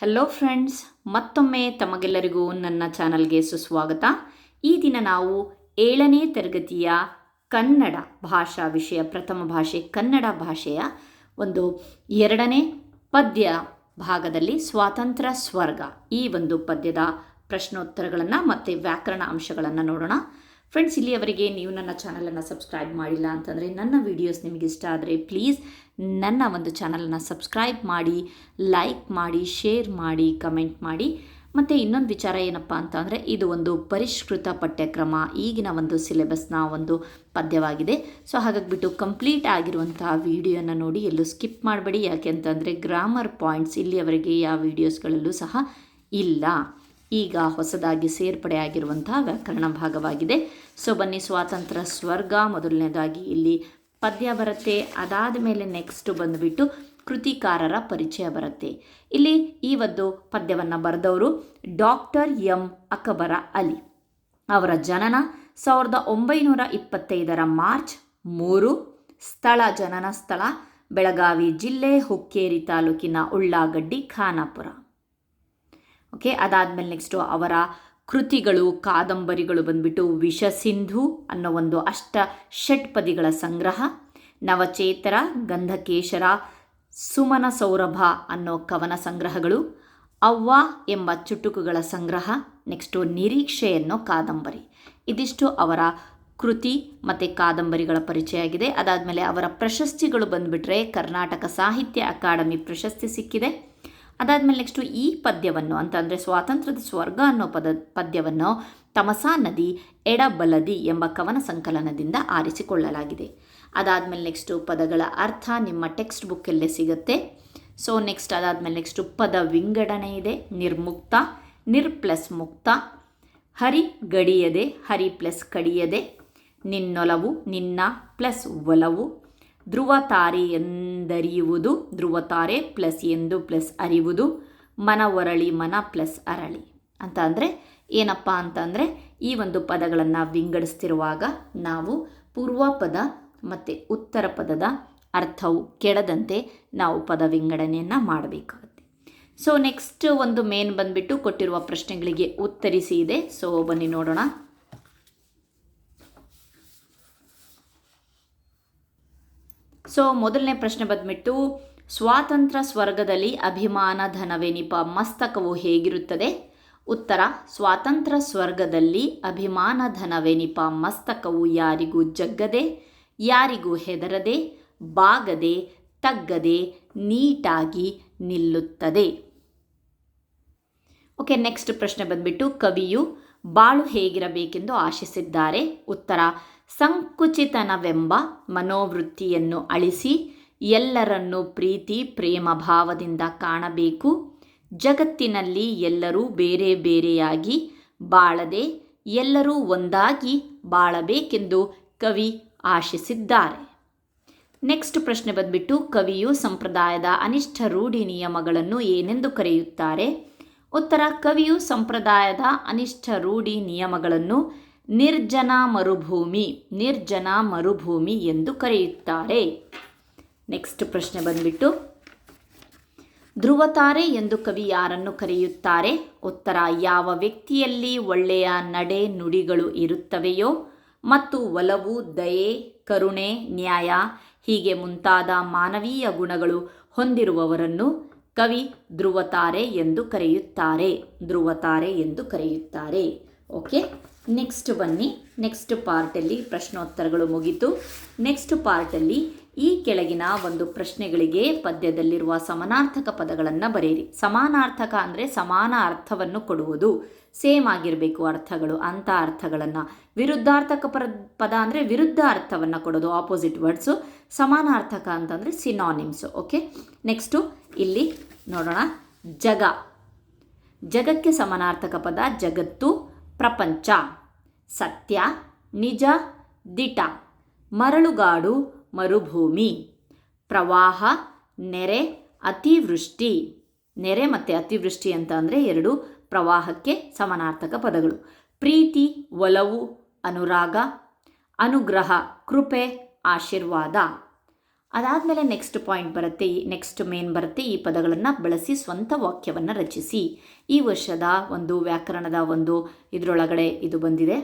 Hello friends ಮತ್ತೊಮ್ಮೆ ತಮಗೆಲ್ಲರಿಗೂ ನನ್ನ ಚಾನಲ್ಗೆ ಸುಸ್ವಾಗತ. ಈ ದಿನ ನಾವು ಏಳನೇ ತರಗತಿಯ ಕನ್ನಡ ಭಾಷಾ ವಿಷಯ, ಪ್ರಥಮ ಭಾಷೆ ಕನ್ನಡ ಭಾಷೆಯ ಒಂದು ಎರಡನೇ ಪದ್ಯ ಭಾಗದಲ್ಲಿ ಸ್ವಾತಂತ್ರ್ಯ ಸ್ವರ್ಗ ಈ ಒಂದು ಪದ್ಯದ ಪ್ರಶ್ನೋತ್ತರಗಳನ್ನು ಮತ್ತು ವ್ಯಾಕರಣ ಅಂಶಗಳನ್ನು ನೋಡೋಣ. ಫ್ರೆಂಡ್ಸ್ ಇಲ್ಲಿಯವರೆಗೆ ನೀವು ನನ್ನ ಚಾನಲನ್ನು ಸಬ್ಸ್ಕ್ರೈಬ್ ಮಾಡಿಲ್ಲ ಅಂತಂದರೆ ನನ್ನ ವಿಡಿಯೋಸ್ ನಿಮಗೆ ಇಷ್ಟ ಆದರೆ ಪ್ಲೀಸ್ ನನ್ನ ಒಂದು ಚಾನಲನ್ನು ಸಬ್ಸ್ಕ್ರೈಬ್ ಮಾಡಿ ಲೈಕ್ ಮಾಡಿ ಶೇರ್ ಮಾಡಿ ಕಮೆಂಟ್ ಮಾಡಿ. ಮತ್ತು ಇನ್ನೊಂದು ವಿಚಾರ ಏನಪ್ಪ ಅಂತ ಅಂದರೆ ಇದು ಒಂದು ಪರಿಷ್ಕೃತ ಪಠ್ಯಕ್ರಮ, ಈಗಿನ ಒಂದು ಸಿಲೆಬಸ್ನ ಒಂದು ಪದ್ಯವಾಗಿದೆ. ಸೊ ಹಾಗಾಗಿಬಿಟ್ಟು ಕಂಪ್ಲೀಟ್ ಆಗಿರುವಂತಹ ವಿಡಿಯೋನ ನೋಡಿ ಎಲ್ಲೂ ಸ್ಕಿಪ್ ಮಾಡಬೇಡಿ. ಯಾಕೆ ಅಂತಂದರೆ ಗ್ರಾಮರ್ ಪಾಯಿಂಟ್ಸ್ ಇಲ್ಲಿಯವರೆಗೆ ಯಾವ ವಿಡಿಯೋಸ್ಗಳಲ್ಲೂ ಸಹ ಇಲ್ಲ. ಈಗ ಹೊಸದಾಗಿ ಸೇರ್ಪಡೆ ಆಗಿರುವಂತಹ ವ್ಯಾಕರಣ ಭಾಗವಾಗಿದೆ. ಸೊ ಬನ್ನಿ, ಸ್ವಾತಂತ್ರ್ಯ ಸ್ವರ್ಗ ಮೊದಲನೇದಾಗಿ ಇಲ್ಲಿ ಪದ್ಯ ಬರುತ್ತೆ. ಅದಾದ ಮೇಲೆ ನೆಕ್ಸ್ಟ್ ಬಂದುಬಿಟ್ಟು ಕೃತಿಕಾರರ ಪರಿಚಯ ಬರುತ್ತೆ. ಇಲ್ಲಿ ಈ ಒಂದು ಪದ್ಯವನ್ನು ಬರೆದವರು ಡಾಕ್ಟರ್ ಎಂ ಅಕಬರ ಅಲಿ. ಅವರ ಜನನ ಸಾವಿರದ ಒಂಬೈನೂರ ಇಪ್ಪತ್ತೈದರ ಮಾರ್ಚ್ ಮೂರು, ಸ್ಥಳ ಜನನ ಸ್ಥಳ, ಬೆಳಗಾವಿ ಜಿಲ್ಲೆ ಹುಕ್ಕೇರಿ ತಾಲೂಕಿನ ಉಳ್ಳಾಗಡ್ಡಿ ಖಾನಾಪುರ. ಓಕೆ ಅದಾದಮೇಲೆ ನೆಕ್ಸ್ಟು ಅವರ ಕೃತಿಗಳು, ಕಾದಂಬರಿಗಳು ಬಂದ್ಬಿಟ್ಟು ವಿಷಸಿಂಧು ಅನ್ನೋ ಒಂದು ಅಷ್ಟ ಷಟ್ಪದಿಗಳ ಸಂಗ್ರಹ. ನವಚೇತರ, ಗಂಧಕೇಶರ, ಸುಮನ ಸೌರಭ ಅನ್ನೋ ಕವನ ಸಂಗ್ರಹಗಳು. ಅವ್ವ ಎಂಬ ಚುಟುಕುಗಳ ಸಂಗ್ರಹ. ನೆಕ್ಸ್ಟು ನಿರೀಕ್ಷೆ ಅನ್ನೋ ಕಾದಂಬರಿ. ಇದಿಷ್ಟು ಅವರ ಕೃತಿ ಮತ್ತು ಕಾದಂಬರಿಗಳ ಪರಿಚಯ ಆಗಿದೆ ಅದಾದಮೇಲೆ ಅವರ ಪ್ರಶಸ್ತಿಗಳು ಬಂದುಬಿಟ್ರೆ ಕರ್ನಾಟಕ ಸಾಹಿತ್ಯ ಅಕಾಡೆಮಿ ಪ್ರಶಸ್ತಿ ಸಿಕ್ಕಿದೆ. ಅದಾದಮೇಲೆ ನೆಕ್ಸ್ಟು ಈ ಪದ್ಯವನ್ನು ಅಂತ ಅಂದರೆ ಸ್ವಾತಂತ್ರ್ಯದ ಸ್ವರ್ಗ ಅನ್ನೋ ಪದ, ಪದ್ಯವನ್ನು ತಮಸಾ ನದಿ ಎಡಬಲದಿ ಎಂಬ ಕವನ ಸಂಕಲನದಿಂದ ಆರಿಸಿಕೊಳ್ಳಲಾಗಿದೆ. ಅದಾದಮೇಲೆ ನೆಕ್ಸ್ಟು ಪದಗಳ ಅರ್ಥ ನಿಮ್ಮ ಟೆಕ್ಸ್ಟ್ ಬುಕ್ಕಲ್ಲೇ ಸಿಗುತ್ತೆ. ಸೊ ನೆಕ್ಸ್ಟ್ ಅದಾದಮೇಲೆ ನೆಕ್ಸ್ಟು ಪದ ವಿಂಗಡಣೆ ಇದೆ, ನಿರ್ಮುಕ್ತ, ನಿರ್ ಪ್ಲಸ್ ಮುಕ್ತ, ಹರಿ ಗಡಿಯದೆ, ಹರಿ ಪ್ಲಸ್ ಕಡಿಯದೆ, ನಿನ್ನೊಲವು ನಿನ್ನ ಪ್ಲಸ್ ಒಲವು. ಧ್ರುವ ತಾರೆ ಎಂದರಿಯುವುದು, ಧ್ರುವತಾರೆ ಪ್ಲಸ್ ಎಂದು ಪ್ಲಸ್ ಅರಿಯುವುದು, ಮನ ಒರಳಿ, ಮನ ಪ್ಲಸ್ ಅರಳಿ. ಅಂತ ಅಂದರೆ ಏನಪ್ಪ ಅಂತಂದರೆ ಈ ಒಂದು ಪದಗಳನ್ನು ವಿಂಗಡಿಸ್ತಿರುವಾಗ ನಾವು ಪೂರ್ವ ಪದ ಮತ್ತು ಉತ್ತರ ಪದದ ಅರ್ಥವು ಕೆಡದಂತೆ ನಾವು ಪದ ವಿಂಗಡಣೆಯನ್ನು ಮಾಡಬೇಕಾಗುತ್ತೆ. ಸೊ ನೆಕ್ಸ್ಟ್ ಒಂದು ಮೇನ್ ಬಂದುಬಿಟ್ಟು ಕೊಟ್ಟಿರುವ ಪ್ರಶ್ನೆಗಳಿಗೆ ಉತ್ತರಿಸಿ ಇದೆ. ಸೊ ಬನ್ನಿ ನೋಡೋಣ. ಸೊ ಮೊದಲನೇ ಪ್ರಶ್ನೆ ಬಂದ್ಬಿಟ್ಟು, ಸ್ವಾತಂತ್ರ್ಯ ಸ್ವರ್ಗದಲ್ಲಿ ಅಭಿಮಾನ ಧನವೆನಿಪ ಮಸ್ತಕವು ಹೇಗಿರುತ್ತದೆ? ಉತ್ತರ, ಸ್ವಾತಂತ್ರ್ಯ ಸ್ವರ್ಗದಲ್ಲಿ ಅಭಿಮಾನ ಧನವೆನಿಪ ಮಸ್ತಕವು ಯಾರಿಗೂ ಜಗ್ಗದೆ, ಯಾರಿಗೂ ಹೆದರದೆ, ಬಾಗದೆ, ತಗ್ಗದೆ, ನೀಟಾಗಿ ನಿಲ್ಲುತ್ತದೆ. ಓಕೆ, ನೆಕ್ಸ್ಟ್ ಪ್ರಶ್ನೆ ಬಂದ್ಬಿಟ್ಟು, ಕವಿಯು ಬಾಳು ಹೇಗಿರಬೇಕೆಂದು ಆಶಿಸಿದ್ದಾರೆ. ಉತ್ತರ ಸಂಕುಚಿತನವೆಂಬ ಮನೋವೃತ್ತಿಯನ್ನು ಅಳಿಸಿ ಎಲ್ಲರನ್ನೂ ಪ್ರೀತಿ, ಪ್ರೇಮ ಭಾವದಿಂದ ಕಾಣಬೇಕು. ಜಗತ್ತಿನಲ್ಲಿ ಎಲ್ಲರೂ ಬೇರೆ ಬೇರೆಯಾಗಿ ಬಾಳದೆ ಎಲ್ಲರೂ ಒಂದಾಗಿ ಬಾಳಬೇಕೆಂದು ಕವಿ ಆಶಿಸಿದ್ದಾರೆ. ನೆಕ್ಸ್ಟ್ ಪ್ರಶ್ನೆ ಬಂದ್ಬಿಟ್ಟು, ಕವಿಯು ಸಂಪ್ರದಾಯದ ಅನಿಷ್ಠ ರೂಢಿ ನಿಯಮಗಳನ್ನು ಏನೆಂದು ಕರೆಯುತ್ತಾರೆ? ಉತ್ತರ, ಕವಿಯು ಸಂಪ್ರದಾಯದ ಅನಿಷ್ಠ ರೂಢಿ ನಿಯಮಗಳನ್ನು ನಿರ್ಜನ ಮರುಭೂಮಿ ನಿರ್ಜನ ಮರುಭೂಮಿ ಎಂದು ಕರೆಯುತ್ತಾರೆ. ನೆಕ್ಸ್ಟ್ ಪ್ರಶ್ನೆ ಬಂದ್ಬಿಟ್ಟು, ಧ್ರುವತಾರೆ ಎಂದು ಕವಿ ಯಾರನ್ನು ಕರೆಯುತ್ತಾರೆ? ಉತ್ತರ, ಯಾವ ವ್ಯಕ್ತಿಯಲ್ಲಿ ಒಳ್ಳೆಯ ನಡೆ ನುಡಿಗಳು ಇರುತ್ತವೆಯೋ ಮತ್ತು ಒಲವು, ದಯೆ, ಕರುಣೆ, ನ್ಯಾಯ, ಹೀಗೆ ಮುಂತಾದ ಮಾನವೀಯ ಗುಣಗಳು ಹೊಂದಿರುವವರನ್ನು ಕವಿ ಧ್ರುವತಾರೆ ಎಂದು ಕರೆಯುತ್ತಾರೆ. ಧ್ರುವತಾರೆ ಎಂದು ಕರೆಯುತ್ತಾರೆ. ಓಕೆ ನೆಕ್ಸ್ಟ್ ಬನ್ನಿ. ನೆಕ್ಸ್ಟ್ ಪಾರ್ಟಲ್ಲಿ ಪ್ರಶ್ನೋತ್ತರಗಳು ಮುಗಿತು. ನೆಕ್ಸ್ಟ್ ಪಾರ್ಟಲ್ಲಿ ಈ ಕೆಳಗಿನ ಒಂದು ಪ್ರಶ್ನೆಗಳಿಗೆ ಪದ್ಯದಲ್ಲಿರುವ ಸಮಾನಾರ್ಥಕ ಪದಗಳನ್ನು ಬರೆಯಿರಿ. ಸಮಾನಾರ್ಥಕ ಅಂದರೆ ಸಮಾನ ಅರ್ಥವನ್ನು ಕೊಡುವುದು. ಸೇಮ್ ಆಗಿರಬೇಕು ಅರ್ಥಗಳು ಅಂಥ ಅರ್ಥಗಳನ್ನು. ವಿರುದ್ಧಾರ್ಥಕ ಪರ, ಪದ ಅಂದರೆ ವಿರುದ್ಧ ಅರ್ಥವನ್ನು ಕೊಡೋದು ಆಪೋಸಿಟ್ ವರ್ಡ್ಸು ಸಮಾನಾರ್ಥಕ ಅಂತಂದರೆ ಸಿನಾನಿಮ್ಸು ಓಕೆ ನೆಕ್ಸ್ಟು ಇಲ್ಲಿ ನೋಡೋಣ. ಜಗ. ಜಗಕ್ಕೆ ಸಮಾನಾರ್ಥಕ ಪದ ಜಗತ್ತು ಪ್ರಪಂಚ. ಸತ್ಯ, ನಿಜ, ದಿಟ, ಮರಳುಗಾಡು, ಮರುಭೂಮಿ. ಪ್ರವಾಹ, ನೆರೆ, ಅತಿವೃಷ್ಟಿ. ನೆರೆ ಮತ್ತು ಅತಿವೃಷ್ಟಿ ಅಂತ ಅಂದರೆ ಎರಡು ಪ್ರವಾಹಕ್ಕೆ ಸಮಾನಾರ್ಥಕ ಪದಗಳು. ಪ್ರೀತಿ, ಒಲವು, ಅನುರಾಗ, ಅನುಗ್ರಹ, ಕೃಪೆ, ಆಶೀರ್ವಾದ. ಅದಾದಮೇಲೆ ನೆಕ್ಸ್ಟ್ ಪಾಯಿಂಟ್ ಬರುತ್ತೆ, ಈ ನೆಕ್ಸ್ಟ್ ಮೇನ್ ಬರುತ್ತೆ, ಈ ಪದಗಳನ್ನು ಬಳಸಿ ಸ್ವಂತ ವಾಕ್ಯವನ್ನು ರಚಿಸಿ. ಈ ವರ್ಷದ ಒಂದು ವ್ಯಾಕರಣದ ಒಂದು ಇದರೊಳಗಡೆ ಇದು ಬಂದಿದೆ.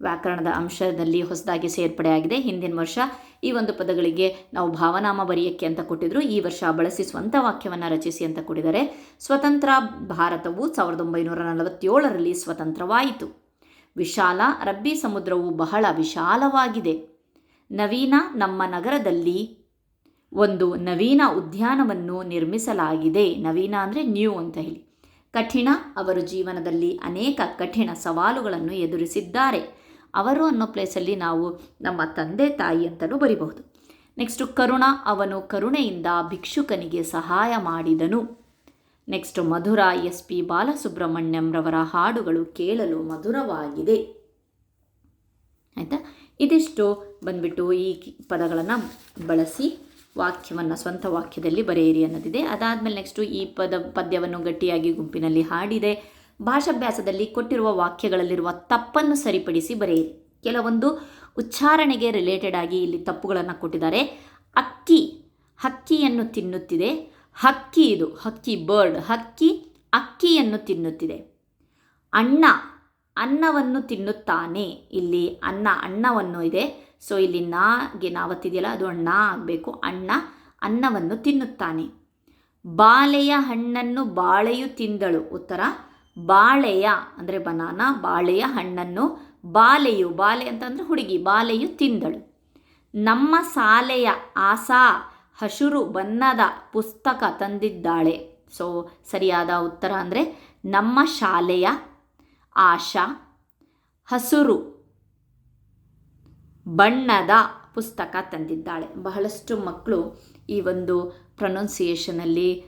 ವ್ಯಾಕರಣದ ಅಂಶದಲ್ಲಿ ಹೊಸದಾಗಿ ಸೇರ್ಪಡೆಯಾಗಿದೆ ಹಿಂದಿನ ವರ್ಷ ಈ ಒಂದು ಪದಗಳಿಗೆ ನಾವು ಭಾವನಾಮ ಬರೆಯಕ್ಕೆ ಅಂತ ಕೊಟ್ಟಿದ್ರು. ಈ ವರ್ಷ ಬಳಸಿ ಸ್ವಂತ ವಾಕ್ಯವನ್ನು ರಚಿಸಿ ಅಂತ ಕೊಟ್ಟಿದ್ದಾರೆ. ಸ್ವತಂತ್ರ ಭಾರತವು ಸಾವಿರದ ಒಂಬೈನೂರ ನಲವತ್ತೇಳರಲ್ಲಿ ಸ್ವತಂತ್ರವಾಯಿತು. ವಿಶಾಲ ರಬ್ಬಿ ಸಮುದ್ರವು ಬಹಳ ವಿಶಾಲವಾಗಿದೆ. ನವೀನ ನಮ್ಮ ನಗರದಲ್ಲಿ ಒಂದು ನವೀನ ಉದ್ಯಾನವನ್ನು ನಿರ್ಮಿಸಲಾಗಿದೆ. ನವೀನ ಅಂದರೆ ನ್ಯೂ ಅಂತ ಹೇಳಿ. ಕಠಿಣ, ಅವರು ಜೀವನದಲ್ಲಿ ಅನೇಕ ಕಠಿಣ ಸವಾಲುಗಳನ್ನು ಎದುರಿಸಿದ್ದಾರೆ. ಅವರು ಅನ್ನೋ ಪ್ಲೇಸಲ್ಲಿ ನಾವು ನಮ್ಮ ತಂದೆ, ತಾಯಿ ಅಂತಲೂ ಬರಿಬಹುದು. ನೆಕ್ಸ್ಟು ಕರುಣ. ಅವನು ಕರುಣೆಯಿಂದ ಭಿಕ್ಷುಕನಿಗೆ ಸಹಾಯ ಮಾಡಿದನು. ನೆಕ್ಸ್ಟ್ ಮಧುರ. ಎಸ್. ಪಿ. ಬಾಲಸುಬ್ರಹ್ಮಣ್ಯಂರವರ ಹಾಡುಗಳು ಕೇಳಲು ಮಧುರವಾಗಿದೆ. ಆಯಿತಾ? ಇದಿಷ್ಟು ಬಂದ್ಬಿಟ್ಟು ಈ ಪದಗಳನ್ನು ಬಳಸಿ ವಾಕ್ಯವನ್ನು, ಸ್ವಂತ ವಾಕ್ಯದಲ್ಲಿ ಬರೆಯಿರಿ ಅನ್ನೋದಿದೆ. ಅದಾದಮೇಲೆ ನೆಕ್ಸ್ಟು ಈ ಪದ, ಪದ್ಯವನ್ನು ಗಟ್ಟಿಯಾಗಿ ಗುಂಪಿನಲ್ಲಿ ಹಾಡಿದೆ. ಭಾಷಾಭ್ಯಾಸದಲ್ಲಿ ಕೊಟ್ಟಿರುವ ವಾಕ್ಯಗಳಲ್ಲಿರುವ ತಪ್ಪನ್ನು ಸರಿಪಡಿಸಿ ಬರೆಯಿರಿ. ಕೆಲವೊಂದು ಉಚ್ಚಾರಣೆಗೆ ರಿಲೇಟೆಡ್ ಆಗಿ ಇಲ್ಲಿ ತಪ್ಪುಗಳನ್ನು ಕೊಟ್ಟಿದ್ದಾರೆ. ಅಕ್ಕಿ, ಹಕ್ಕಿಯನ್ನು ತಿನ್ನುತ್ತಿದೆ. ಹಕ್ಕಿ ಇದು, ಹಕ್ಕಿ ಬರ್ಡ್ ಹಕ್ಕಿ ಅಕ್ಕಿಯನ್ನು ತಿನ್ನುತ್ತಿದೆ. ಅಣ್ಣ ಅನ್ನವನ್ನು ತಿನ್ನುತ್ತಾನೆ. ಇಲ್ಲಿ ಅನ್ನ, ಅನ್ನವನ್ನು ಇದೆ. ಸೊ ಇಲ್ಲಿ ನಾಗೆ ನಾವತ್ತಿದೆಯಲ್ಲ, ಅದು ಅಣ್ಣ ಆಗಬೇಕು. ಅಣ್ಣ ಅನ್ನವನ್ನು ತಿನ್ನುತ್ತಾನೆ. ಬಾಳೆಯ ಹಣ್ಣನ್ನು ಬಾಳೆಯು ತಿಂದಳು. ಉತ್ತರ, ಬಾಳೆಯ, ಅಂದರೆ ಬನಾನ, ಬಾಳೆಯ ಹಣ್ಣನ್ನು ಬಾಲೆಯು ಬಾಲೆ ಅಂತಂದರೆ ಹುಡುಗಿ ಬಾಲೆಯು ತಿಂದಳು. ನಮ್ಮ ಶಾಲೆಯ ಆಸಾ ಹಸುರು ಬಣ್ಣದ ಪುಸ್ತಕ ತಂದಿದ್ದಾಳೆ. ಸೊ ಸರಿಯಾದ ಉತ್ತರ ಅಂದರೆ ನಮ್ಮ ಶಾಲೆಯ ಆಶಾ ಹಸುರು ಬಣ್ಣದ ಪುಸ್ತಕ ತಂದಿದ್ದಾಳೆ. ಬಹಳಷ್ಟು ಮಕ್ಕಳು ಈ ಒಂದು ಪ್ರೊನೌನ್ಸಿಯೇಷನಲ್ಲಿ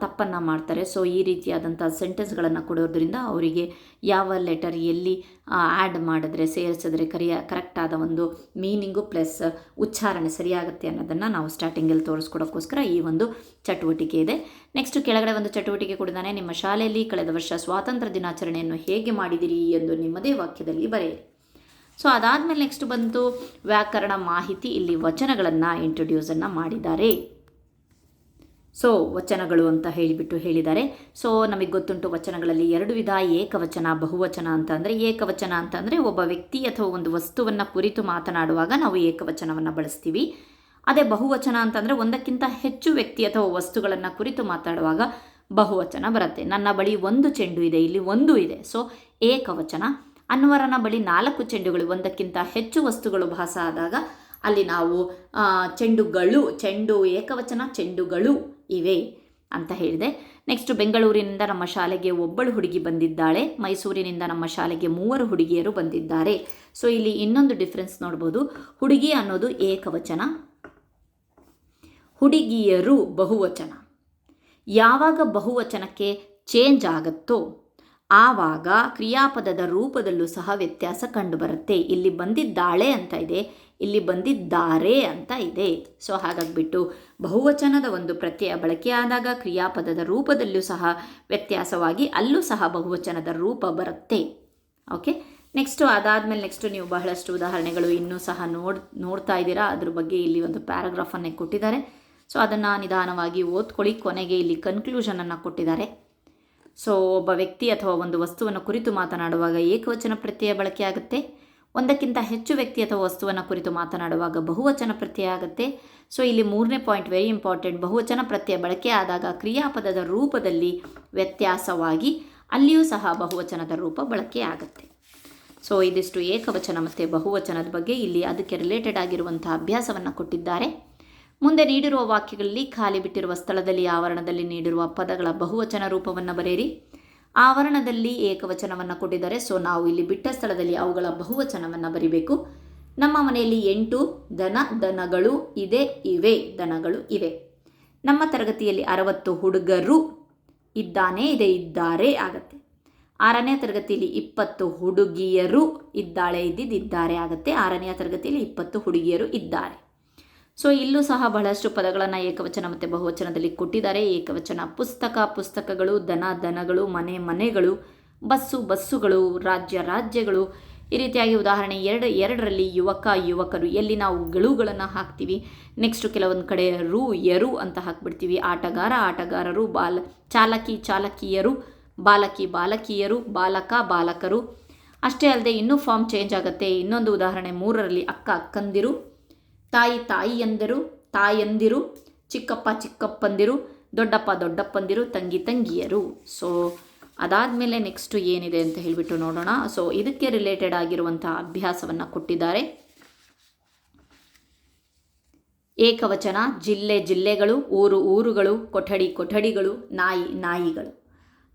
ತಪ್ಪನ್ನು ಮಾಡ್ತಾರೆ. ಸೊ, ಈ ರೀತಿಯಾದಂಥ ಸೆಂಟೆನ್ಸ್ಗಳನ್ನು ಕೊಡೋದ್ರಿಂದ ಅವರಿಗೆ ಯಾವ ಲೆಟರ್ ಎಲ್ಲಿ ಆ್ಯಡ್ ಮಾಡಿದ್ರೆ, ಸೇರಿಸಿದ್ರೆ ಕರಿಯ, ಕರೆಕ್ಟಾದ ಒಂದು ಮೀನಿಂಗು ಪ್ಲಸ್ ಉಚ್ಚಾರಣೆ ಸರಿಯಾಗುತ್ತೆ ಅನ್ನೋದನ್ನು ನಾವು ಸ್ಟಾರ್ಟಿಂಗಲ್ಲಿ ತೋರಿಸ್ಕೊಡೋಕ್ಕೋಸ್ಕರ ಈ ಒಂದು ಚಟುವಟಿಕೆ ಇದೆ. ನೆಕ್ಸ್ಟ್ ಕೆಳಗಡೆ ಒಂದು ಚಟುವಟಿಕೆ ಕೊಡಿದಾನೆ ನಿಮ್ಮ ಶಾಲೆಯಲ್ಲಿ ಕಳೆದ ವರ್ಷ ಸ್ವಾತಂತ್ರ್ಯ ದಿನಾಚರಣೆಯನ್ನು ಹೇಗೆ ಮಾಡಿದಿರಿ ಎಂದು ನಿಮ್ಮದೇ ವಾಕ್ಯದಲ್ಲಿ ಬರೆಯಿರಿ. ಸೊ ಅದಾದಮೇಲೆ ನೆಕ್ಸ್ಟ್ ಬಂತು ವ್ಯಾಕರಣ ಮಾಹಿತಿ. ಇಲ್ಲಿ ವಚನಗಳನ್ನು ಇಂಟ್ರೊಡ್ಯೂಸನ್ನು ಮಾಡಿದ್ದಾರೆ. ಸೊ ವಚನಗಳು ಅಂತ ಹೇಳಿಬಿಟ್ಟು ಹೇಳಿದ್ದಾರೆ. ಸೊ ನಮಗೆ ಗೊತ್ತುಂಟು ವಚನಗಳಲ್ಲಿ ಎರಡು ವಿಧ. ಏಕವಚನ, ಬಹುವಚನ ಅಂತ ಅಂದರೆ ಏಕವಚನ ಅಂತಂದರೆ ಒಬ್ಬ ವ್ಯಕ್ತಿ ಅಥವಾ ಒಂದು ವಸ್ತುವನ್ನು ಕುರಿತು ಮಾತನಾಡುವಾಗ ನಾವು ಏಕವಚನವನ್ನು ಬಳಸ್ತೀವಿ. ಅದೇ ಬಹುವಚನ ಅಂತಂದರೆ ಒಂದಕ್ಕಿಂತ ಹೆಚ್ಚು ವ್ಯಕ್ತಿ ಅಥವಾ ವಸ್ತುಗಳನ್ನು ಕುರಿತು ಮಾತಾಡುವಾಗ ಬಹುವಚನ ಬರುತ್ತೆ. ನನ್ನ ಬಳಿ ಒಂದು ಚೆಂಡು ಇದೆ, ಇಲ್ಲಿ ಒಂದು ಇದೆ. ಸೊ ಏಕವಚನ ಅನ್ವರನ ಬಳಿ ನಾಲ್ಕು ಚೆಂಡುಗಳು, ಒಂದಕ್ಕಿಂತ ಹೆಚ್ಚು ವಸ್ತುಗಳು ಭಾಸ ಆದಾಗ ಅಲ್ಲಿ ನಾವು ಚೆಂಡುಗಳು, ಚೆಂಡು ಏಕವಚನ ಚೆಂಡುಗಳು ಇವೆ ಅಂತ ಹೇಳಿದೆ. ನೆಕ್ಸ್ಟ್ ಬೆಂಗಳೂರಿನಿಂದ ನಮ್ಮ ಶಾಲೆಗೆ ಒಬ್ಬಳು ಹುಡುಗಿ ಬಂದಿದ್ದಾಳೆ. ಮೈಸೂರಿನಿಂದ ನಮ್ಮ ಶಾಲೆಗೆ ಮೂವರು ಹುಡುಗಿಯರು ಬಂದಿದ್ದಾರೆ. ಸೊ ಇಲ್ಲಿ ಇನ್ನೊಂದು ಡಿಫ್ರೆನ್ಸ್ ನೋಡ್ಬೋದು. ಹುಡುಗಿ ಅನ್ನೋದು ಏಕವಚನ, ಹುಡುಗಿಯರು ಬಹುವಚನ. ಯಾವಾಗ ಬಹುವಚನಕ್ಕೆ ಚೇಂಜ್ ಆಗುತ್ತೋ ಆವಾಗ ಕ್ರಿಯಾಪದದ ರೂಪದಲ್ಲೂ ಸಹ ವ್ಯತ್ಯಾಸ ಕಂಡುಬರುತ್ತೆ. ಇಲ್ಲಿ ಬಂದಿದ್ದಾಳೆ ಅಂತ ಇದೆ, ಇಲ್ಲಿ ಬಂದಿದ್ದಾರೆ ಅಂತ ಇದೆ. ಸೊ, ಹಾಗಾಗಿಬಿಟ್ಟು ಬಹುವಚನದ ಒಂದು ಪ್ರತ್ಯಯ ಬಳಕೆಯಾದಾಗ ಕ್ರಿಯಾಪದದ ರೂಪದಲ್ಲೂ ಸಹ ವ್ಯತ್ಯಾಸವಾಗಿ ಅಲ್ಲೂ ಸಹ ಬಹುವಚನದ ರೂಪ ಬರುತ್ತೆ. ಓಕೆ? ನೆಕ್ಸ್ಟು, ಅದಾದಮೇಲೆ ನೆಕ್ಸ್ಟು ನೀವು ಬಹಳಷ್ಟು ಉದಾಹರಣೆಗಳು ಇನ್ನೂ ಸಹ ನೋಡ್, ನೋಡ್ತಾ ಇದ್ದೀರಾ. ಅದ್ರ ಬಗ್ಗೆ ಇಲ್ಲಿ ಒಂದು ಪ್ಯಾರಾಗ್ರಾಫನ್ನೇ ಕೊಟ್ಟಿದ್ದಾರೆ. ಸೊ, ಅದನ್ನು ನಿಧಾನವಾಗಿ ಓದ್ಕೊಳ್ಳಿ. ಕೊನೆಗೆ ಇಲ್ಲಿ ಕನ್ಕ್ಲೂಷನನ್ನು ಕೊಟ್ಟಿದ್ದಾರೆ. ಸೊ ಒಬ್ಬ ವ್ಯಕ್ತಿ ಅಥವಾ ಒಂದು ವಸ್ತುವನ್ನು ಕುರಿತು ಮಾತನಾಡುವಾಗ ಏಕವಚನ ಪ್ರತ್ಯಯ ಬಳಕೆಯಾಗುತ್ತೆ. ಒಂದಕ್ಕಿಂತ ಹೆಚ್ಚು ವ್ಯಕ್ತಿ ಅಥವಾ ವಸ್ತುವನ್ನು ಕುರಿತು ಮಾತನಾಡುವಾಗ ಬಹುವಚನ ಪ್ರತ್ಯಯ ಆಗುತ್ತೆ. ಸೊ ಇಲ್ಲಿ ಮೂರನೇ ಪಾಯಿಂಟ್ ವೆರಿ ಇಂಪಾರ್ಟೆಂಟ್. ಬಹುವಚನ ಪ್ರತ್ಯಯ ಬಳಕೆ ಆದಾಗ ಕ್ರಿಯಾಪದದ ರೂಪದಲ್ಲಿ ವ್ಯತ್ಯಾಸವಾಗಿ ಅಲ್ಲಿಯೂ ಸಹ ಬಹುವಚನದ ರೂಪ ಬಳಕೆ ಆಗುತ್ತೆ. ಸೊ ಇದಿಷ್ಟು ಏಕವಚನ ಮತ್ತು ಬಹುವಚನದ ಬಗ್ಗೆ ಇಲ್ಲಿ ಅದಕ್ಕೆ ರಿಲೇಟೆಡ್ ಆಗಿರುವಂಥ ಅಭ್ಯಾಸವನ್ನು ಕೊಟ್ಟಿದ್ದಾರೆ. ಮುಂದೆ ನೀಡಿರುವ ವಾಕ್ಯಗಳಲ್ಲಿ ಖಾಲಿ ಬಿಟ್ಟಿರುವ ಸ್ಥಳದಲ್ಲಿ ಆವರಣದಲ್ಲಿ ನೀಡಿರುವ ಪದಗಳ ಬಹುವಚನ ರೂಪವನ್ನು ಬರೆಯಿರಿ. ಆವರಣದಲ್ಲಿ ಏಕವಚನವನ್ನು ಕೊಟ್ಟಿದ್ದಾರೆ. ಸೊ ನಾವು ಇಲ್ಲಿ ಬಿಟ್ಟ ಸ್ಥಳದಲ್ಲಿ ಅವುಗಳ ಬಹುವಚನವನ್ನು ಬರಿಬೇಕು. ನಮ್ಮ ಮನೆಯಲ್ಲಿ ಎಂಟು ದನ ದನಗಳು ಇದೆ, ಇವೆ, ದನಗಳು ಇವೆ. ನಮ್ಮ ತರಗತಿಯಲ್ಲಿ ಅರವತ್ತು ಹುಡುಗರು ಇದ್ದಾನೆ, ಇದೆ, ಇದ್ದಾರೆ, ಆಗತ್ತೆ. ಆರನೇ ತರಗತಿಯಲ್ಲಿ ಇಪ್ಪತ್ತು ಹುಡುಗಿಯರು ಇದ್ದಾಳೆ ಇದ್ದಿದ್ದಾರೆ ಆಗುತ್ತೆ. ಆರನೇ ತರಗತಿಯಲ್ಲಿ ಇಪ್ಪತ್ತು ಹುಡುಗಿಯರು ಇದ್ದಾರೆ. ಸೊ ಇಲ್ಲೂ ಸಹ ಬಹಳಷ್ಟು ಪದಗಳನ್ನು ಏಕವಚನ ಮತ್ತು ಬಹುವಚನದಲ್ಲಿ ಕೊಟ್ಟಿದ್ದಾರೆ. ಏಕವಚನ ಪುಸ್ತಕ, ಪುಸ್ತಕಗಳು, ದನ, ದನಗಳು, ಮನೆ, ಮನೆಗಳು, ಬಸ್ಸು, ಬಸ್ಸುಗಳು, ರಾಜ್ಯ, ರಾಜ್ಯಗಳು. ಈ ರೀತಿಯಾಗಿ ಉದಾಹರಣೆ ಎರಡು, ಎರಡರಲ್ಲಿ ಯುವಕ, ಯುವಕರು, ಎಲ್ಲಿ ನಾವು ಗೆಳುಗಳನ್ನು ಹಾಕ್ತೀವಿ. ನೆಕ್ಸ್ಟು ಕೆಲವೊಂದು ಕಡೆ ರು ಎರು ಅಂತ ಹಾಕ್ಬಿಡ್ತೀವಿ. ಆಟಗಾರ, ಆಟಗಾರರು, ಬಾಲ, ಚಾಲಕಿ, ಚಾಲಕಿಯರು, ಬಾಲಕಿ, ಬಾಲಕಿಯರು, ಬಾಲಕ, ಬಾಲಕರು. ಅಷ್ಟೇ ಅಲ್ಲದೆ ಇನ್ನೂ ಫಾರ್ಮ್ ಚೇಂಜ್ ಆಗುತ್ತೆ. ಇನ್ನೊಂದು ಉದಾಹರಣೆ ಮೂರರಲ್ಲಿ ಅಕ್ಕ ಅಕ್ಕಂದಿರು ತಾಯಿ ತಾಯಿಯಂದರು, ತಾಯಂದಿರು, ಚಿಕ್ಕಪ್ಪ ಚಿಕ್ಕಪ್ಪಂದಿರು, ದೊಡ್ಡಪ್ಪ ದೊಡ್ಡಪ್ಪಂದಿರು, ತಂಗಿ ತಂಗಿಯರು. ಸೊ ಅದಾದಮೇಲೆ ನೆಕ್ಸ್ಟು ಏನಿದೆ ಅಂತ ಹೇಳಿಬಿಟ್ಟು ನೋಡೋಣ. ಸೊ ಇದಕ್ಕೆ ರಿಲೇಟೆಡ್ ಆಗಿರುವಂತಹ ಅಭ್ಯಾಸವನ್ನು ಕೊಟ್ಟಿದ್ದಾರೆ. ಏಕವಚನ, ಜಿಲ್ಲೆ ಜಿಲ್ಲೆಗಳು, ಊರು ಊರುಗಳು, ಕೊಠಡಿ ಕೊಠಡಿಗಳು, ನಾಯಿ ನಾಯಿಗಳು.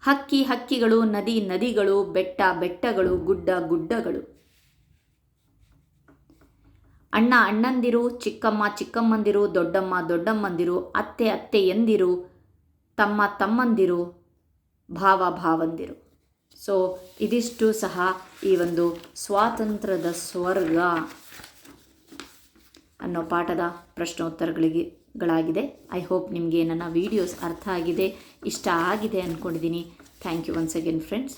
ಹಕ್ಕಿ ಹಕ್ಕಿಗಳು, ನದಿ ನದಿಗಳು, ಬೆಟ್ಟ ಬೆಟ್ಟಗಳು, ಗುಡ್ಡ ಗುಡ್ಡಗಳು. ಅಣ್ಣ ಅಣ್ಣಂದಿರು, ಚಿಕ್ಕಮ್ಮ ಚಿಕ್ಕಮ್ಮಂದಿರು, ದೊಡ್ಡಮ್ಮ ದೊಡ್ಡಮ್ಮಂದಿರು, ಅತ್ತೆ ಅತ್ತೆ ಎಂದಿರು, ತಮ್ಮ ತಮ್ಮಂದಿರು, ಭಾವ ಭಾವಂದಿರು. ಸೊ ಇದಿಷ್ಟು ಸಹ ಈ ಒಂದು ಸ್ವಾತಂತ್ರ್ಯದ ಸ್ವರ್ಗ ಅನ್ನೋ ಪಾಠದ ಪ್ರಶ್ನೋತ್ತರಗಳಿಗೆ ಗಳಾಗಿದೆ ಐ ಹೋಪ್ ನಿಮಗೆ ನನ್ನ ವೀಡಿಯೋಸ್ ಅರ್ಥ ಆಗಿದೆ, ಇಷ್ಟ ಆಗಿದೆ ಅಂದ್ಕೊಂಡಿದ್ದೀನಿ thank you once again friends